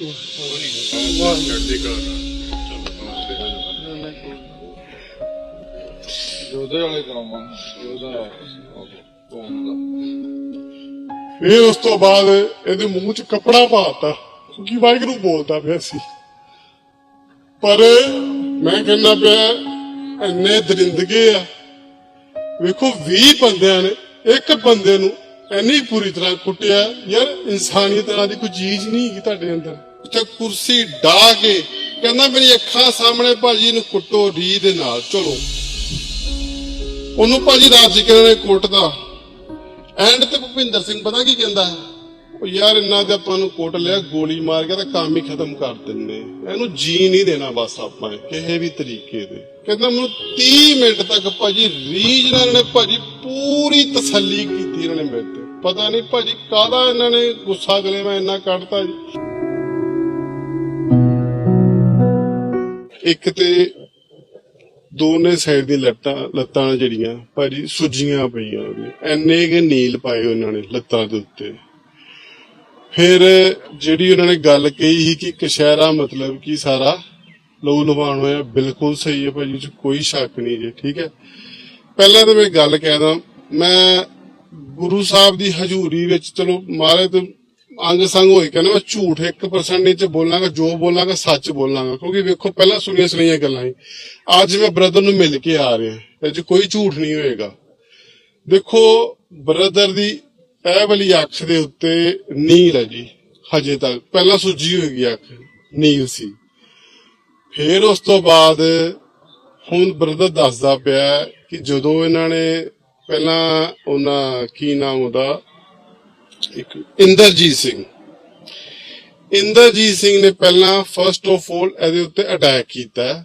ਚੜ੍ਹਦੀ ਕਲਾ ਜੋਦੇ ਵਾਲੇ ਕੰਮ ਆ ਉਹਦਾ ਫਿਰ ਉਸ ਤੋਂ ਬਾਅਦ ਇਹਦੇ ਮੂੰਹ 'ਚ ਕੱਪੜਾ ਪਾਤਾ, ਕਿਉਂਕਿ ਵਾਹਿਗੁਰੂ ਬੋਲਦਾ ਪਿਆ ਸੀ। ਪਰ ਮੈਂ ਕਹਿੰਦਾ ਪਿਆ, ਇੰਨੇ ਦਰਿੰਦਗੇ ਆ। ਵੇਖੋ 20 ਬੰਦਿਆਂ ਨੇ, ਇੱਕ ਬੰਦੇ ਨੂੰ ਇੰਨੀ ਪੂਰੀ ਤਰ੍ਹਾਂ ਕੁੱਟਿਆ। ਯਾਰ, ਇਨਸਾਨੀਅਤ ਨਾਂ ਦੀ ਕੋਈ ਚੀਜ਼ ਨਹੀਂ ਹੈਗੀ ਤੁਹਾਡੇ ਅੰਦਰ। ਉੱਥੇ ਕੁਰਸੀ ਢਾ ਕੇ ਕਹਿੰਦਾ, ਮੇਰੀ ਅੱਖਾਂ ਸਾਹਮਣੇ ਭਾਜੀ ਨੂੰ ਕੁੱਟੋ ਰੀ ਦੇ ਨਾਲ। ਚਲੋ। ਉਹਨੂੰ ਭਾਜੀ ਰਾਜ ਕਿਰਨ ਨੇ ਕੁੱਟਦਾ। ਐਂਡ ਤੇ ਭੁਪਿੰਦਰ ਸਿੰਘ ਪਤਾ ਕੀ ਕਹਿੰਦਾ ਉਹ ਯਾਰ, ਇੰਨਾ ਤੇ ਆਪਾਂ ਨੂੰ ਕੁੱਟ ਲਿਆ, ਗੋਲੀ ਮਾਰ ਕੇ ਤਾਂ ਕੰਮ ਹੀ ਖਤਮ ਕਰ ਦਿੰਦੇ। ਇਹਨੂੰ ਜੀ ਨਹੀਂ ਦੇਣਾ ਬਸ ਆਪਾਂ ਕਿਸੇ ਵੀ ਤਰੀਕੇ ਦੇ। ਕਹਿੰਦਾ, ਮੈਨੂੰ 30 ਮਿੰਟ ਤੱਕ ਭਾਜੀ ਰੀਜ ਨਾਲ ਨੇ ਭਾਜੀ ਪੂਰੀ ਤਸੱਲੀ ਕੀਤੀ ਇਹਨਾਂ ਨੇ ਮੇਰੇ ਤੇ। ਪਤਾ ਨਹੀਂ ਭਾਜੀ ਕਾਹਦਾ ਇਹਨਾਂ ਨੇ ਗੁੱਸਾ ਗਲੇ ਮੈਂ ਇੰਨਾ ਕੱਢਤਾ ਜੀ। ਇੱਕ ਤੇ ਦੋਨੇ ਸਾਈਡ ਦੀ ਲੱਤਾਂ ਲੱਤਾਂ ਜਿਹੜੀਆਂ, ਭਾਜੀ ਸੁੱਜੀਆਂ ਪਈਆਂ ਐਨੇ ਕੇ ਨੀਲ ਪਾਏ ਉਹਨਾਂ ਨੇ ਲੱਤਾਂ ਦੇ ਉੱਤੇ। ਫਿਰ ਜਿਹੜੀ ਉਹਨਾਂ ਨੇ ਗੱਲ ਕਹੀ ਸੀ ਕਿ ਕਸ਼ਹਿਰਾ ਮਤਲਬ ਕਿ ਸਾਰਾ ਲਹੂ ਲਵਾਣ ਹੋਇਆ, ਬਿਲਕੁਲ ਸਹੀ ਹੈ ਭਾਜੀ ਕੋਈ ਸ਼ੱਕ ਨਹੀਂ ਜੀ, ਠੀਕ ਹੈ। ਪਹਿਲਾਂ ਤਾਂ ਮੈਂ ਗੱਲ ਕਹਿਦਾ ਮੈਂ ਗੁਰੂ ਸਾਹਿਬ ਦੀ ਹਜ਼ੂਰੀ ਵਿੱਚ, ਚਲੋ ਮਾਰੇ ਤੇ ਅੰਗ ਸੰਗ ਹੋਏ, ਕਹਿੰਦਾ ਮੈਂ ਝੂਠ 1% ਨਹੀਂ ਚ ਬੋਲਾਂਗਾ, ਜੋ ਬੋਲਾਂਗਾ, ਸੱਚ ਬੋਲਾਂਗਾ। ਕਿਉਂਕਿ ਵੇਖੋ, ਪਹਿਲਾਂ ਸੁਣੀਆਂ ਸੁਣੀਆਂ ਗੱਲਾਂ ਸੀ ਅੱਜ ਮੈਂ ਬ੍ਰਦਰ ਨੂੰ ਮਿਲ ਕੇ ਆ ਰਿਹਾ। ਇਹ ਚ ਕੋਈ ਝੂਠ ਨਹੀਂ ਹੋਏਗਾ। ਦੇਖੋ ਬ੍ਰਦਰ ਦੀ ਇਹ ਵਾਲੀ ਅੱਖ ਦੇ ਉੱਤੇ ਨੀਲ ਹੈ ਜੀ, ਹਜੇ ਤੱਕ। ਪਹਿਲਾਂ ਸੁੱਜੀ ਹੋਏਗੀ ਅੱਖ ਨੀਲ ਸੀ। ਫਿਰ ਉਸ ਤੋਂ ਬਾਅਦ ਹੁਣ ਬ੍ਰਦਰ ਦੱਸਦਾ ਪਿਆ ਕਿ ਜਦੋਂ ਇਹਨਾਂ ਨੇ ਪਹਿਲਾਂ ਉਹਨਾਂ ਕੀ ਨਾਮ ਉਹਦਾ? ਇੱਕ ਇੰਦਰਜੀਤ ਸਿੰਘ। ਇੰਦਰਜੀਤ ਸਿੰਘ ਨੇ ਪਹਿਲਾਂ ਫਰਸਟ ਆਫ ਆਲ ਇਹਦੇ ਉੱਤੇ ਅਟੈਕ ਕੀਤਾ।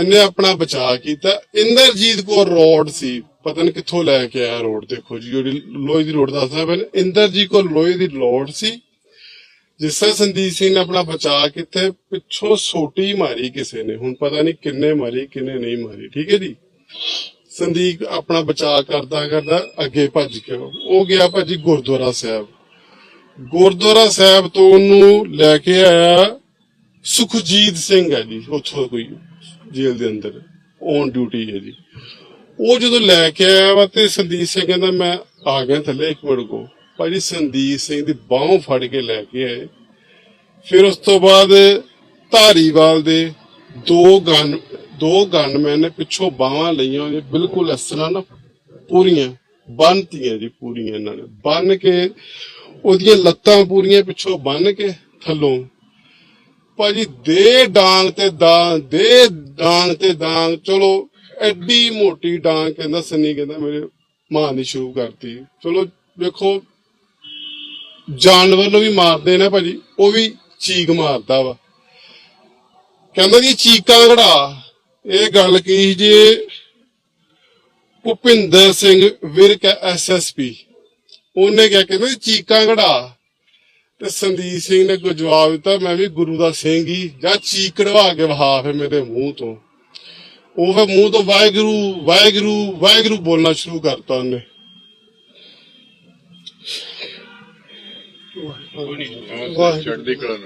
ਇਹਨੇ ਆਪਣਾ ਬਚਾਅ ਕੀਤਾ। ਇੰਦਰਜੀਤ ਕੋ ਰੋਡ ਸੀ। ਪਤਾ ਨਹੀਂ ਕਿੱਥੋਂ ਲੈ ਕੇ ਆਇਆ ਰੋਡ। ਦੇਖੋ ਜੀ, ਜਿਹੜੀ ਲੋਹੇ ਦੀ ਰੋਡ ਦੱਸਦਾ ਮੈਂ ਇੰਦਰਜੀਤ ਕੋ ਲੋਹੇ ਦੀ ਲੋਡ ਸੀ। ਜਿਸ ਤਰ੍ਹਾਂ ਸੰਦੀਪ ਸਿੰਘ ਨੇ ਆਪਣਾ ਬਚਾਅ ਕਿੱਥੇ ਪਿੱਛੋਂ ਸੋਟੀ ਮਾਰੀ ਕਿਸੇ ਨੇ। ਹੁਣ ਪਤਾ ਨਹੀਂ ਕਿੰਨੇ ਮਾਰੀ, ਕਿੰਨੇ ਨਹੀਂ ਮਾਰੀ। ਠੀਕ ਹੈ ਜੀ? ਸੰਦੀਪ ਆਪਣਾ ਬਚਾਅ ਕਰਦਾ ਕਰਦਾ ਅੱਗੇ ਭੱਜ ਕੇ ਉਹ ਗਿਆ ਭਾਜੀ ਗੁਰਦੁਆਰਾ ਸਾਹਿਬ। ਗੁਰਦੁਆਰਾ ਸਾਹਿਬ ਤੋਂ ਉਹਨੂੰ ਲੈ ਕੇ ਆਇਆ ਸੁਖਜੀਤ ਸਿੰਘ ਹੈ ਜੀ, ਉੱਥੋਂ ਕੋਈ ਜੇਲ੍ਹ ਦੇ ਅੰਦਰ। ਔਨ ਡਿਊਟੀ ਹੈ ਜੀ। ਉਹ ਜਦੋਂ ਲੈ ਕੇ ਆਇਆ ਵਾ ਤੇ ਸੰਦੀਪ ਸਿੰਘ ਕਹਿੰਦਾ, ਮੈਂ ਆ ਗਿਆ ਥੱਲੇ ਇੱਕ ਮਿੰਟ ਕੋ ਭਾਜੀ ਸੰਦੀਪ ਸਿੰਘ ਦੀ ਬਾਹੋਂ ਫੜ ਕੇ ਲੈ ਕੇ ਆਏ। ਫਿਰ ਉਸ ਤੋਂ ਬਾਅਦ ਧਾਰੀਵਾਲ ਦੇ ਦੋ ਗਨ ਦੋ ਗਨਮੈਨ ਨੇ ਪਿੱਛੋਂ ਬਾਹਾਂ ਲਈਆਂ ਉਹਦੇ ਬਿਲਕੁਲ ਇਸ ਤਰ੍ਹਾਂ ਨਾ ਪੂਰੀਆਂ ਬੰਨਤੀਆਂ ਜੀ, ਪੂਰੀਆਂ ਇਹਨਾਂ ਨੇ। ਬੰਨ ਕੇ ਉਹਦੀਆਂ ਲੱਤਾਂ ਪੂਰੀਆਂ ਪਿੱਛੋਂ ਬੰਨ ਕੇ ਥੱਲੋਂ। ਭਾਜੀ, ਦੇ ਡਾਂਗ ਤੇ ਡਾਂਗ, ਦੇ ਡਾਂਗ ਤੇ ਡਾਂਗ, ਚਲੋ, ਐਡੀ ਮੋਟੀ ਡਾਂਗ ਕਹਿੰਦਾ ਸੰਨੀ ਕਹਿੰਦਾ ਮੇਰੇ ਮਾਂ ਦੀ ਸ਼ੁਰੂ ਕਰਤੀ। ਚਲੋ, ਵੇਖੋ, ਜਾਨਵਰ ਨੂੰ ਵੀ ਮਾਰਦੇ ਨੇ ਭਾਜੀ, ਉਹ ਵੀ ਚੀਕ ਮਾਰਦਾ ਵਾ। ਕਹਿੰਦਾ ਜੀ, ਚੀਕਾਂ ਘੜਾ ਇਹ ਗੱਲ ਕੀ ਜੇ ਭੁਪਿੰਦਰ ਸਿੰਘ ਵਿਰਕ ਐਸਐਸਪੀ ਉਹਨੇ ਕਿਹਾ ਕਹਿੰਦਾ ਜੀ ਚੀਕਾਂ ਘੜਾ ਤੇ ਸੰਦੀਪ ਸਿੰਘ ਨੇ ਕੋਈ ਜਵਾਬ ਦਿੱਤਾ ਮੈਂ ਵੀ ਗੁਰੂ ਦਾ ਸਿੰਘ ਹੀ ਜਾਂ ਚੀਕ ਕਢਵਾ ਕੇ ਵਹਾ ਫੇ ਮੇਰੇ ਮੂੰਹ ਤੋਂ। ਉਹ ਮੂੰਹ ਤੋਂ ਵਾਹਿਗੁਰੂ ਵਾਹਿਗੁਰੂ ਵਾਹਿਗੁਰੂ ਬੋਲਣਾ ਸ਼ੁਰੂ ਕਰਤਾ ਉਹਨੇ। ਚੜ੍ਹਦੀ ਕਲਾ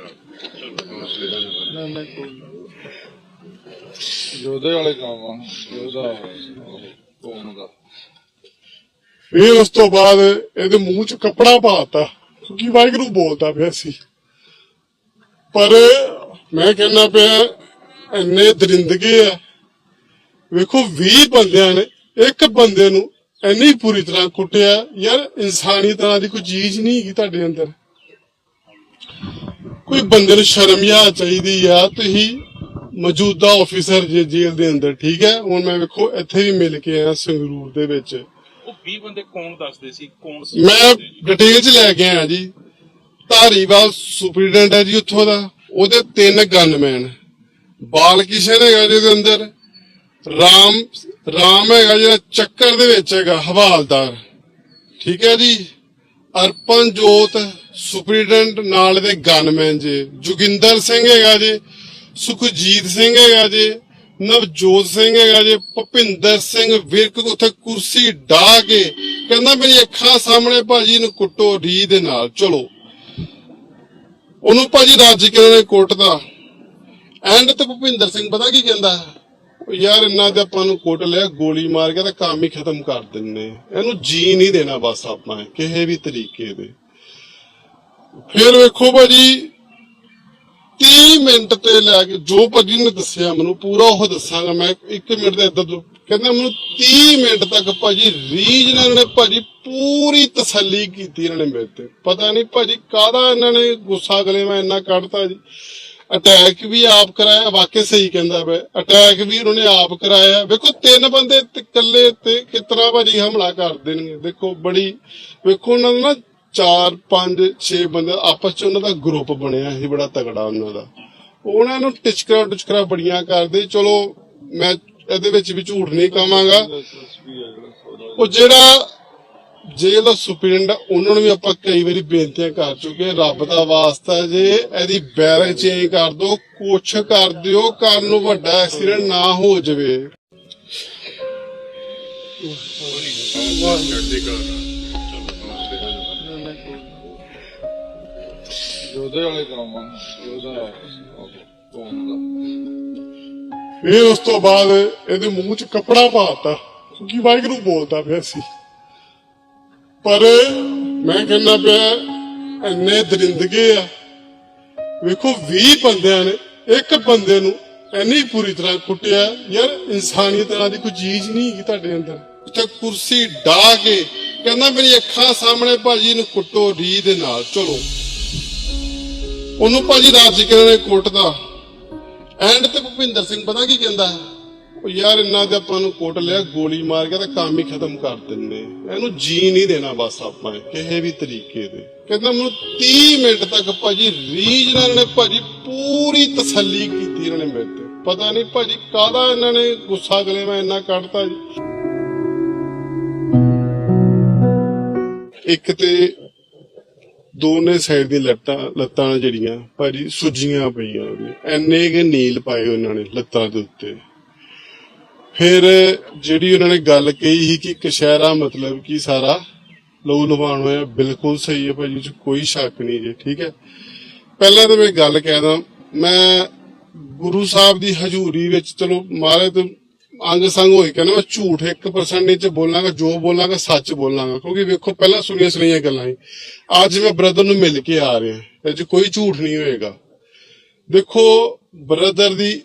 ਜੋਦੇ ਵਾਲੇ ਕੰਮ ਆ ਉਹਦਾ ਕੌਮ ਦਾ ਫਿਰ ਉਸ ਤੋਂ ਬਾਅਦ ਇਹਦੇ ਮੂੰਹ 'ਚ ਕੱਪੜਾ ਪਾਤਾ, ਕਿਉਂਕਿ ਵਾਹਿਗੁਰੂ ਬੋਲਦਾ ਪਿਆ ਸੀ। ਪਰ ਮੈਂ ਕਹਿੰਦਾ ਪਿਆ, ਇੰਨੇ ਦਰਿੰਦਗੇ ਆ। ਵੇਖੋ 20 ਬੰਦਿਆਂ ਨੇ, ਇੱਕ ਬੰਦੇ ਨੂੰ ਇੰਨੀ ਪੂਰੀ ਤਰ੍ਹਾਂ ਕੁੱਟਿਆ। ਯਾਰ, ਇਨਸਾਨੀ ਤਰ੍ਹਾਂ ਦੀ ਕੋਈ ਚੀਜ਼ ਨਹੀਂ ਹੈਗੀ ਤੁਹਾਡੇ ਅੰਦਰ। ਕੋਈ ਬੰਦੇ ਨੂੰ ਸ਼ਰਮ ਆ ਚਾਹੀਦੀ ਆ, ਤੁਸੀਂ ਮੌਜੂਦਾ ਆਫੀਸਰ ਜੇ ਜੇਲ੍ਹ ਦੇ ਅੰਦਰ ਠੀਕ ਹੈ? ਹੁਣ ਮੈਂ ਵੇਖੋ ਇੱਥੇ ਵੀ ਮਿਲ ਕੇ ਆਇਆ ਸੰਗਰੂਰ ਦੇ ਵਿੱਚ। ਉਹ 20 ਬੰਦੇ ਕੌਣ ਦੱਸਦੇ ਸੀ? ਕੌਣ ਸੀ? ਮੈਂ ਡਿਟੇਲ ਚ ਲੈ ਕੇ ਆਇਆ ਜੀ। ਧਾਰੀਵਾਲ ਸੁਪਰੀਡੈਂਟ ਹੈ ਜੀ ਉੱਥੋਂ ਦਾ। ਉਹਦੇ ਤਿੰਨ ਗਨਮੈਨ ਬਾਲ ਕਿਸ਼ਨ ਹੈਗਾ ਜਿਹਦੇ ਅੰਦਰ। ਰਾਮ ਰਾਮ ਹੈਗਾ ਜਿਹੜਾ ਚੱਕਰ ਦੇ ਵਿੱਚ ਹੈਗਾ ਹਵਾਲਦਾਰ। ਠੀਕ ਹੈ ਜੀ? ਅਰਪਨ ਜੋਤ ਸੁਪਰੀਡੈਂਟ ਨਾਲ ਦੇ ਗਨਮੈਨ ਜੀ। ਜੁਗਿੰਦਰ ਸਿੰਘ ਹੈਗਾ ਜੀ। ਸੁਖਜੀਤ ਸਿੰਘ ਹੈਗਾ ਜੀ, ਨਵਜੋਤ ਸਿੰਘ ਹੈਗਾ ਜੇ, ਭੁਪਿੰਦਰ ਸਿੰਘ ਵਿਰਕ ਉੱਥੇ ਕੁਰਸੀ ਢਾ ਕੇ ਕਹਿੰਦਾ ਮੇਰੀ ਅੱਖਾਂ ਸਾਹਮਣੇ ਭਾਜੀ ਨੂੰ ਕੁੱਟੋ ਰੀ ਦੇ ਨਾਲ, ਚਲੋ। ਉਹਨੂੰ ਭਾਜੀ ਰੱਜ ਕੇ ਉਹਨੇ ਕੁੱਟਦਾ ਐਂਡ ਤੇ ਭੁਪਿੰਦਰ ਸਿੰਘ ਪਤਾ ਕੀ ਕਹਿੰਦਾ? ਯਾਰ ਇੰਨਾ ਤੇ ਆਪਾਂ ਨੂੰ ਕੁੱਟ ਲਿਆ, ਗੋਲੀ ਮਾਰ ਕੇ ਤਾਂ ਕੰਮ ਹੀ ਖਤਮ ਕਰ ਦਿੰਨੇ ਇਹਨੂੰ ਜੀ ਨਹੀਂ ਦੇਣਾ ਬਸ ਆਪਾਂ ਕਿਸੇ ਵੀ ਤਰੀਕੇ ਦੇ। ਫਿਰ ਵੇਖੋ ਭਾਜੀ 30 ਮਿੰਟ ਤੇ ਲੈ ਕੇ ਜੋ ਭਾਜੀ ਨੇ ਦੱਸਿਆ ਮੈਨੂੰ, ਪੂਰਾ ਉਹ ਦੱਸਾਂਗਾ ਮੈਂ। 1 ਮਿੰਟ ਦੇ। ਇੱਦਾਂ ਕਹਿੰਦਾ ਮੈਨੂੰ 30 ਮਿੰਟ ਤੱਕ ਭਾਜੀ ਰੀਜ ਨੇ ਭਾਜੀ ਪੂਰੀ ਤਸੱਲੀ ਕੀਤੀ ਇਹਨਾਂ ਨੇ ਮੇਰੇ ਤੇ। ਪਤਾ ਨਹੀਂ ਭਾਜੀ ਕਾਹਦਾ ਇਹਨਾਂ ਨੇ ਗੁੱਸਾ ਗਲੇ ਮੈਂ ਇੰਨਾ ਕੱਢਤਾ ਜੀ। ਅਟੈਕ ਵੀ ਆਪ ਕਰਾਇਆ ਵਾਕਿਆ ਸਹੀ ਕਹਿੰਦਾ ਮੈਂ। ਅਟੈਕ ਵੀ ਉਹਨਾਂ ਨੇ ਆਪ ਕਰਾਇਆ। ਵੇਖੋ, ਤਿੰਨ ਬੰਦੇ ਤੇ ਇਕੱਲੇ ਤੇ ਕਿਤਨਾ ਭਾਜੀ ਹਮਲਾ ਕਰ ਦੇਣਗੇ। ਦੇਖੋ, ਬੜੀ ਵੇਖੋ ਉਹਨਾਂ ਦਾ ਨਾ 4 5 6 ਬੰਦੇ ਆਪਸ ਚ ਉਹਨਾਂ ਦਾ ਗਰੁੱਪ ਬਣਿਆ ਸੀ ਬੜਾ ਤਗੜਾ ਉਹਨਾਂ ਦਾ। ਉਹਨਾਂ ਨੂੰ ਟਿਚਕਰਾ ਟਿਚਕਰਾ ਬੜੀਆਂ ਕਰਦੇ ਚਲੋ ਮੈਂ ਇਹਦੇ ਵਿੱਚ ਵੀ ਝੂਠ ਨਹੀਂ ਕਵਾਂਗਾ। ਉਹ ਜਿਹੜਾ ਜੇਲ੍ਹ ਦਾ ਸੁਪਰਿੰਟ ਉਹਨਾਂ ਨੂੰ ਵੀ ਆਪਾਂ ਕਈ ਵਾਰੀ ਬੇਨਤੀਆਂ ਕਰ ਚੁੱਕੇ ਹਾਂ, ਰੱਬ ਦਾ ਵਾਸਤਾ ਜੇ ਇਹਦੀ ਬੈਰਕ ਚੇਂਜ ਕਰ ਦਿਓ ਕੁਛ ਕਰ ਦਿਓ ਕੱਲ ਨੂੰ ਵੱਡਾ ਐਕਸੀਡੈਂਟ ਨਾ ਹੋ ਜਾਵੇ। ਚੜ੍ਹਦੀ ਕਲਾ ਉਹਦੇ ਵਾਲੇ ਕੰਮ ਆ ਫਿਰ ਉਸ ਤੋਂ ਬਾਅਦ ਇਹਦੇ ਮੂੰਹ 'ਚ ਕੱਪੜਾ ਪਾਤਾ, ਕਿਉਂਕਿ ਵਾਹਿਗੁਰੂ ਬੋਲਦਾ ਪਿਆ ਸੀ। ਪਰ ਮੈਂ ਕਹਿੰਦਾ ਪਿਆ, ਇੰਨੇ ਦਰਿੰਦਗੇ ਆ। ਵੇਖੋ 20 ਬੰਦਿਆਂ ਨੇ, ਇੱਕ ਬੰਦੇ ਨੂੰ ਇੰਨੀ ਪੂਰੀ ਤਰ੍ਹਾਂ ਕੁੱਟਿਆ। ਯਾਰ, ਇਨਸਾਨੀਅਤ ਨਾਂ ਦੀ ਕੋਈ ਚੀਜ਼ ਨਹੀਂ ਹੈਗੀ ਤੁਹਾਡੇ ਅੰਦਰ। ਉੱਥੇ ਕੁਰਸੀ ਢਾ ਕੇ ਕਹਿੰਦਾ ਮੇਰੀ ਅੱਖਾਂ ਸਾਹਮਣੇ ਭਾਜੀ ਨੂੰ ਕੁੱਟੋ ਰੀ ਦੇ ਨਾਲ, ਚਲੋ। ਉਹਨੂੰ ਭਾਜੀ ਰਾਜ ਕੇ ਨੇ ਕੁੱਟਦਾ ਐਂਡ ਤੇ ਭੁਪਿੰਦਰ ਸਿੰਘ ਪਤਾ ਕੀ ਕਹਿੰਦਾ ਉਹ ਯਾਰ ਇੰਨਾ ਤੇ ਆਪਾਂ ਨੂੰ ਕੁੱਟ ਲਿਆ, ਗੋਲੀ ਮਾਰ ਕੇ ਤਾਂ ਕੰਮ ਹੀ ਖਤਮ ਕਰ ਦਿੰਨੇ ਇਹਨੂੰ ਜੀ ਨਹੀਂ ਦੇਣਾ ਬਸ ਆਪਾਂ ਕਿਸੇ ਵੀ ਤਰੀਕੇ ਦੇ। ਕਹਿੰਦਾ ਮੈਨੂੰ 30 ਮਿੰਟ ਤੱਕ ਭਾਜੀ ਰੀਜ ਨਾਲ ਨੇ ਭਾਜੀ ਪੂਰੀ ਤਸੱਲੀ ਕੀਤੀ ਇਹਨਾਂ ਨੇ ਮੇਰੇ ਤੇ। ਪਤਾ ਨਹੀਂ ਭਾਜੀ ਕਾਹਦਾ ਇਹਨਾਂ ਨੇ ਗੁੱਸਾ ਗਲੇ ਮੈਂ ਇੰਨਾ ਕੱਢਤਾ ਜੀ। ਇੱਕ ਤੇ ਦੋਨੇ ਸਾਈਡ ਦੀ ਲੱਤਾਂ ਲੱਤਾਂ ਜਿਹੜੀਆਂ, ਭਾਜੀ ਸੁੱਜੀਆਂ ਪਈਆਂ ਉਹਦੀਆਂ। ਐਨੇ ਕੇ ਨੀਲ ਪਾਏ ਉਹਨਾਂ ਨੇ ਲੱਤਾਂ ਦੇ ਉੱਤੇ। ਫਿਰ ਜਿਹੜੀ ਉਹਨਾਂ ਨੇ ਗੱਲ ਕਹੀ ਸੀ ਕਿ ਕਸ਼ਹਿਰਾ ਮਤਲਬ ਕਿ ਸਾਰਾ ਲਹੂ ਲਵਾਣ ਹੋਇਆ, ਬਿਲਕੁਲ ਸਹੀ ਹੈ ਭਾਜੀ ਚ ਕੋਈ ਸ਼ੱਕ ਨਹੀਂ ਜੀ, ਠੀਕ ਹੈ? ਪਹਿਲਾਂ ਤਾਂ ਮੈਂ ਗੱਲ ਕਹਿਦਾ ਮੈਂ ਗੁਰੂ ਸਾਹਿਬ ਦੀ ਹਜ਼ੂਰੀ ਵਿੱਚ, ਚਲੋ ਮਾਰੇ ਤੇ ਅੰਗ ਸੰਗ ਹੋਏ ਕਹਿੰਦਾ ਮੈਂ ਝੂਠ 1% ਨਹੀਂ ਚ ਬੋਲਾਂਗਾ, ਜੋ ਬੋਲਾਂਗਾ, ਸੱਚ ਬੋਲਾਂਗਾ। ਕਿਉਂਕਿ ਵੇਖੋ, ਪਹਿਲਾਂ ਸੁਣੀਆਂ ਸੁਣੀਆਂ ਗੱਲਾਂ ਸੀ। ਅੱਜ ਮੈਂ ਬ੍ਰਦਰ ਨੂੰ ਮਿਲ ਕੇ ਆ ਰਿਹਾ। ਇਹ ਚ ਕੋਈ ਝੂਠ ਨਹੀਂ ਹੋਏਗਾ। ਦੇਖੋ ਬ੍ਰਦਰ ਦੀ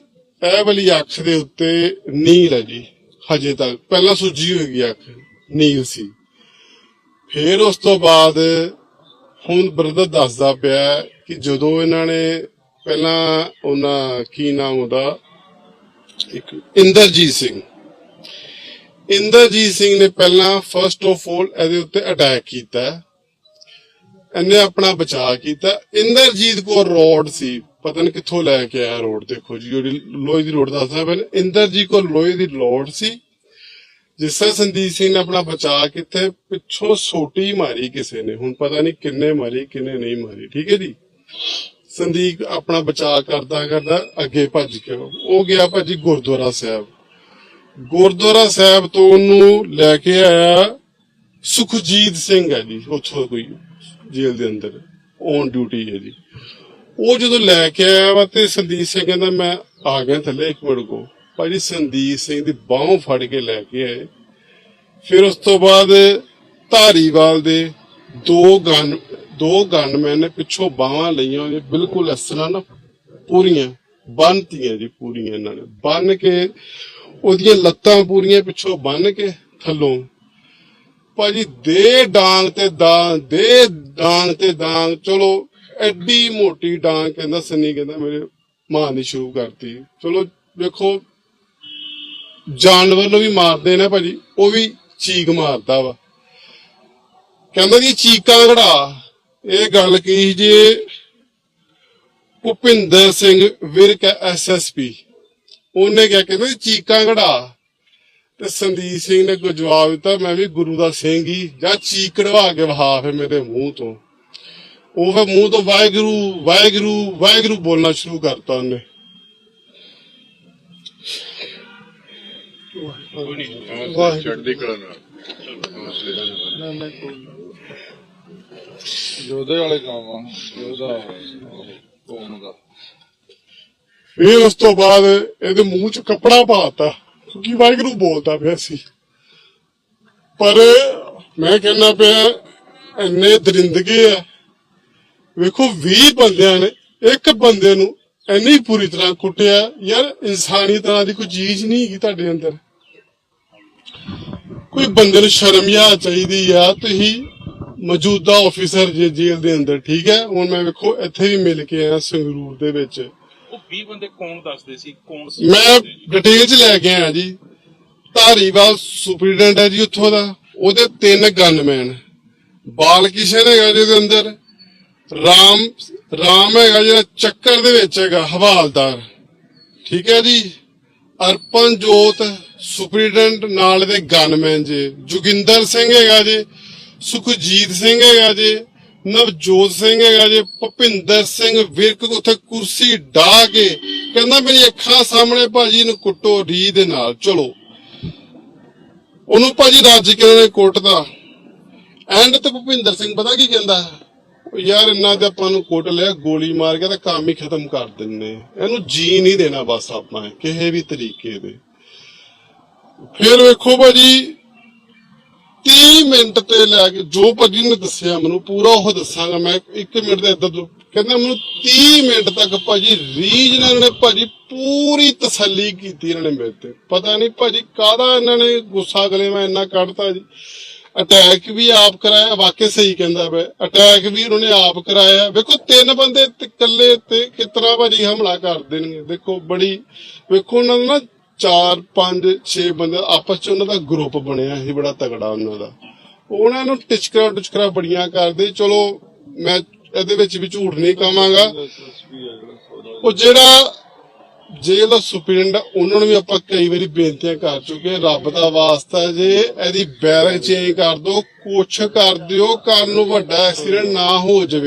ਇਹ ਵਾਲੀ ਅੱਖ ਦੇ ਉੱਤੇ ਨੀਲ ਹੈ ਜੀ, ਹਜੇ ਤੱਕ। ਪਹਿਲਾਂ ਸੁੱਜੀ ਹੋਏਗੀ ਅੱਖ ਨੀਲ ਸੀ। ਫਿਰ ਉਸ ਤੋਂ ਬਾਅਦ ਹੁਣ ਬ੍ਰਦਰ ਦੱਸਦਾ ਪਿਆ ਕਿ ਜਦੋਂ ਇਹਨਾਂ ਨੇ ਪਹਿਲਾਂ ਉਹਨਾਂ ਕੀ ਨਾਮ ਉਹਦਾ ਇੰਦਰਜੀਤ ਸਿੰਘ। ਇੰਦਰਜੀਤ ਸਿੰਘ ਨੇ ਪਹਿਲਾਂ ਫਰਸਟ ਆਫ ਆਲ ਇਹਦੇ ਉੱਤੇ ਅਟੈਕ ਕੀਤਾ। ਇਹਨੇ ਆਪਣਾ ਬਚਾਅ ਕੀਤਾ। ਇੰਦਰਜੀਤ ਕੋਲ ਰੋਡ ਸੀ। ਪਤਾ ਨਹੀਂ ਕਿੱਥੋਂ ਲੈ ਕੇ ਆਇਆ ਰੋਡ। ਦੇਖੋ ਜੀ, ਜਿਹੜੀ ਲੋਹੇ ਦੀ ਰੋਡ ਦੱਸਦਾ ਮੈਂ ਇੰਦਰਜੀਤ ਕੋਲ ਲੋਹੇ ਦੀ ਲੋਡ ਸੀ। ਜਿਸ ਤਰ੍ਹਾਂ ਸੰਦੀਪ ਸਿੰਘ ਨੇ ਆਪਣਾ ਬਚਾਅ ਕਿੱਥੇ ਪਿੱਛੋਂ ਸੋਟੀ ਮਾਰੀ ਕਿਸੇ ਨੇ। ਹੁਣ ਪਤਾ ਨਹੀਂ ਕਿੰਨੇ ਮਾਰੀ, ਕਿੰਨੇ ਨਹੀਂ ਮਾਰੀ। ਠੀਕ ਹੈ ਜੀ? ਸੰਦੀਪ ਆਪਣਾ ਬਚਾਅ ਕਰਦਾ ਕਰਦਾ ਅੱਗੇ ਭੱਜ ਕੇ ਉਹ ਗਿਆ ਭਾਜੀ ਗੁਰਦੁਆਰਾ ਸਾਹਿਬ। ਗੁਰਦੁਆਰਾ ਸਾਹਿਬ ਤੋਂ ਉਹਨੂੰ ਲੈ ਕੇ ਆਇਆ ਸੁਖਜੀਤ ਸਿੰਘ ਹੈ ਜੀ, ਉੱਥੋਂ ਕੋਈ ਜੇਲ੍ਹ ਦੇ ਅੰਦਰ ਔਨ ਡਿਊਟੀ ਹੈ ਜੀ। ਉਹ ਜਦੋਂ ਲੈ ਕੇ ਆਇਆ ਵਾ ਤੇ ਸੰਦੀਪ ਸਿੰਘ ਕਹਿੰਦਾ, ਮੈਂ ਆ ਗਿਆ ਥੱਲੇ ਇੱਕ ਮਿੰਟ ਕੋ ਭਾਜੀ ਸੰਦੀਪ ਸਿੰਘ ਦੀ ਬਾਹੋਂ ਫੜ ਕੇ ਲੈ ਕੇ ਆਏ। ਫਿਰ ਉਸ ਤੋਂ ਬਾਅਦ ਧਾਰੀਵਾਲ ਦੇ ਦੋ ਗਨ ਦੋ ਗਨਮੈਨ ਨੇ ਪਿੱਛੋਂ ਬਾਹਾਂ ਲਈਆਂ ਉਹਦੇ ਬਿਲਕੁਲ ਇਸ ਤਰ੍ਹਾਂ ਨਾ ਪੂਰੀਆਂ ਬੰਨਤੀਆਂ ਜੀ, ਪੂਰੀਆਂ ਇਹਨਾਂ ਨੇ। ਬੰਨ ਕੇ ਉਹਦੀਆਂ ਲੱਤਾਂ ਪੂਰੀਆਂ ਪਿੱਛੋਂ ਬੰਨ ਕੇ ਥੱਲੋਂ। ਭਾਜੀ, ਦੇ ਡਾਂਗ ਤੇ ਡਾਂਗ, ਦੇ ਡਾਂਗ ਤੇ ਡਾਂਗ, ਚਲੋ, ਐਡੀ ਮੋਟੀ ਡਾਂਗ ਕਹਿੰਦਾ ਸੰਨੀ, ਕਹਿੰਦਾ ਮੇਰੇ ਮਾਰਨੀ ਸ਼ੁਰੂ ਕਰਤੀ। ਚਲੋ, ਵੇਖੋ, ਜਾਨਵਰ ਨੂੰ ਵੀ ਮਾਰਦੇ ਨੇ ਭਾਜੀ, ਉਹ ਵੀ ਚੀਕ ਮਾਰਦਾ ਵਾ। ਕਹਿੰਦਾ ਜੀ, ਚੀਕਾਂ ਘੜਾ ਇਹ ਗੱਲ ਕੀ ਜੀ ਭੁਪਿੰਦਰ ਸਿੰਘ ਵਿਰਕ ਐਸਐਸਪੀ ਉਹਨੇ ਕਿਹਾ ਕਹਿੰਦਾ ਜੀ ਚੀਕਾਂ ਘੜਾ ਤੇ ਸੰਦੀਪ ਸਿੰਘ ਨੇ ਕੋਈ ਜਵਾਬ ਦਿੱਤਾ ਮੈਂ ਵੀ ਗੁਰੂ ਦਾ ਸਿੰਘ ਹੀ ਜਾਂ ਚੀਕ ਕਢਵਾ ਕੇ ਵਹਾ ਫੇ ਮੇਰੇ ਮੂੰਹ ਤੋਂ। ਉਹ ਮੂੰਹ ਤੋਂ ਵਾਹਿਗੁਰੂ ਵਾਹਿਗੁਰੂ ਵਾਹਿਗੁਰੂ ਬੋਲਣਾ ਸ਼ੁਰੂ ਕਰਤਾ ਉਹਨੇ। ਚੜ੍ਹਦੀ ਕਲਾ ਨਾਲ। ਨਾ ਨਾ ਯੋਧੇ ਵਾਲੇ ਕੰਮ ਆ ਉਹਦਾ ਕੌਮ ਦਾ ਫਿਰ ਉਸ ਤੋਂ ਬਾਅਦ ਇਹਦੇ ਮੂੰਹ 'ਚ ਕੱਪੜਾ ਪਾਤਾ, ਕਿਉਂਕਿ ਵਾਹਿਗੁਰੂ ਬੋਲਦਾ ਪਿਆ ਸੀ। ਪਰ ਮੈਂ ਕਹਿੰਦਾ ਪਿਆ, ਇੰਨੇ ਦਰਿੰਦਗੇ ਆ। ਵੇਖੋ 20 ਬੰਦਿਆਂ ਨੇ, ਇੱਕ ਬੰਦੇ ਨੂੰ ਇੰਨੀ ਪੂਰੀ ਤਰ੍ਹਾਂ ਕੁੱਟਿਆ। ਯਾਰ, ਇਨਸਾਨੀ ਤਰ੍ਹਾਂ ਦੀ ਕੋਈ ਚੀਜ਼ ਨਹੀਂ ਹੈਗੀ ਤੁਹਾਡੇ ਅੰਦਰ। ਕੋਈ ਬੰਦੇ ਨੂੰ ਸ਼ਰਮ ਆ ਚਾਹੀਦੀ ਆ, ਤੁਸੀਂ ਮੌਜੂਦਾ ਆਫੀਸਰ ਜੇ ਜੇਲ੍ਹ ਦੇ ਅੰਦਰ ਠੀਕ ਹੈ? ਹੁਣ ਮੈਂ ਵੇਖੋ ਇੱਥੇ ਵੀ ਮਿਲ ਕੇ ਆਇਆ ਸੰਗਰੂਰ ਦੇ ਵਿੱਚ। ਉਹ 20 ਬੰਦੇ ਕੌਣ ਦੱਸਦੇ ਸੀ? ਕੌਣ ਸੀ? ਮੈਂ ਡਿਟੇਲ ਚ ਲੈ ਕੇ ਆਇਆ ਜੀ। ਧਾਰੀਵਾਲ ਸੁਪਰੀਡੈਂਟ ਹੈ ਜੀ ਉੱਥੋਂ ਦਾ। ਉਹਦੇ ਤਿੰਨ ਗਨਮੈਨ ਬਾਲ ਕਿਸ਼ਨ ਹੈਗਾ ਜਿਹਦੇ ਅੰਦਰ। ਰਾਮ ਰਾਮ ਹੈਗਾ ਜਿਹੜਾ ਚੱਕਰ ਦੇ ਵਿੱਚ ਹੈਗਾ ਹਵਾਲਦਾਰ। ਠੀਕ ਹੈ ਜੀ? ਅਰਪਨ ਜੋਤ ਸੁਪਰੀਡੈਂਟ ਨਾਲ ਦੇ ਗਨਮੈਨ ਜੀ। ਜੁਗਿੰਦਰ ਸਿੰਘ ਹੈਗਾ ਜੀ। ਸੁਖਜੀਤ ਸਿੰਘ ਹੈਗਾ ਜੇ, ਨਵਜੋਤ ਸਿੰਘ ਹੈਗਾ ਜੇ, ਭਪਿੰਦਰ ਸਿੰਘ ਵਿਰਕ ਉੱਥੇ ਕੁਰਸੀ ਢਾ ਕੇ ਕਹਿੰਦਾ ਮੇਰੀ ਅੱਖਾਂ ਸਾਹਮਣੇ ਭਾਜੀ ਨੂੰ ਕੁੱਟੋ ਰੀ ਦੇ ਨਾਲ, ਚਲੋ। ਉਹਨੂੰ ਭਾਜੀ ਰੱਜ ਕੇ ਉਹਨੇ ਕੁੱਟਦਾ ਐਂਡ ਤੇ ਭੁਪਿੰਦਰ ਸਿੰਘ ਪਤਾ ਕੀ ਕਹਿੰਦਾ? ਯਾਰ ਇੰਨਾ ਤੇ ਆਪਾਂ ਨੂੰ ਕੁੱਟ ਲਿਆ, ਗੋਲੀ ਮਾਰ ਕੇ ਤਾਂ ਕੰਮ ਹੀ ਖਤਮ ਕਰ ਦਿੰਨੇ। ਇਹਨੂੰ ਜੀ ਨਹੀਂ ਦੇਣਾ ਬਸ ਆਪਾਂ ਕਿਸੇ ਵੀ ਤਰੀਕੇ ਦੇ। ਫਿਰ ਵੇਖੋ ਭਾਜੀ 30 ਮਿੰਟ ਤੇ ਲੈ ਕੇ ਜੋ ਭਾਜੀ ਨੇ ਦੱਸਿਆ ਮੈਨੂੰ, ਪੂਰਾ ਉਹ ਦੱਸਾਂਗਾ ਮੈਂ। 1 ਮਿੰਟ ਦੇ ਇੱਧਰ ਕਹਿੰਦਾ ਮੈਨੂੰ 30 ਮਿੰਟ ਤੱਕ ਭਾਜੀ ਰੀਜ ਨੇ ਭਾਜੀ ਪੂਰੀ ਤਸੱਲੀ ਕੀਤੀ ਇਹਨਾਂ ਨੇ ਮੇਰੇ ਤੇ। ਪਤਾ ਨਹੀਂ ਭਾਜੀ ਕਾਹਦਾ ਇਹਨਾਂ ਨੇ ਗੁੱਸਾ ਗਲੇ ਮੈਂ ਇੰਨਾ ਕੱਢਤਾ ਜੀ। ਅਟੈਕ ਵੀ ਆਪ ਕਰਾਇਆ ਵਾਕਿਆ ਸਹੀ ਕਹਿੰਦਾ ਮੈਂ। ਅਟੈਕ ਵੀ ਉਹਨਾਂ ਨੇ ਆਪ ਕਰਾਇਆ। ਵੇਖੋ, ਤਿੰਨ ਬੰਦੇ ਤੇ ਇਕੱਲੇ ਤੇ ਕਿਤਨਾ ਭਾਜੀ ਹਮਲਾ ਕਰ ਦੇਣਗੇ। ਦੇਖੋ, ਬੜੀ ਵੇਖੋ ਉਹਨਾਂ ਦਾ ਨਾ 4 5 6 ਬੰਦੇ ਆਪਸ ਚ ਉਹਨਾਂ ਦਾ ਗਰੁੱਪ ਬਣਿਆ ਸੀ, ਬੜਾ ਤਗੜਾ ਉਹਨਾਂ ਦਾ। ਉਹਨਾਂ ਨੂੰ ਟਿਚਕਰਾ ਟਿਚਕਰਾ ਬੜੀਆਂ ਕਰਦੇ। ਚਲੋ, ਮੈਂ ਇਹਦੇ ਵਿੱਚ ਵੀ ਝੂਠ ਨਹੀਂ ਕਵਾਂਗਾ ਉਹ ਜਿਹੜਾ ਜੇਲ੍ਹ ਦਾ ਸੁਪਰਿੰਟ ਉਹਨਾਂ ਨੂੰ ਵੀ ਆਪਾਂ ਕਈ ਵਾਰੀ ਬੇਨਤੀਆਂ ਕਰ ਚੁੱਕੇ ਰੱਬ ਦਾ ਵਾਸਤਾ ਜੇ ਇਹਦੀ ਬੈਰਕ ਚੇਂਜ ਕਰ ਦਿਓ, ਕੁਛ ਕਰ ਦਿਓ ਕੱਲ ਨੂੰ ਵੱਡਾ ਐਕਸੀਡੈਂਟ ਨਾ ਹੋ ਜਾਵੇ।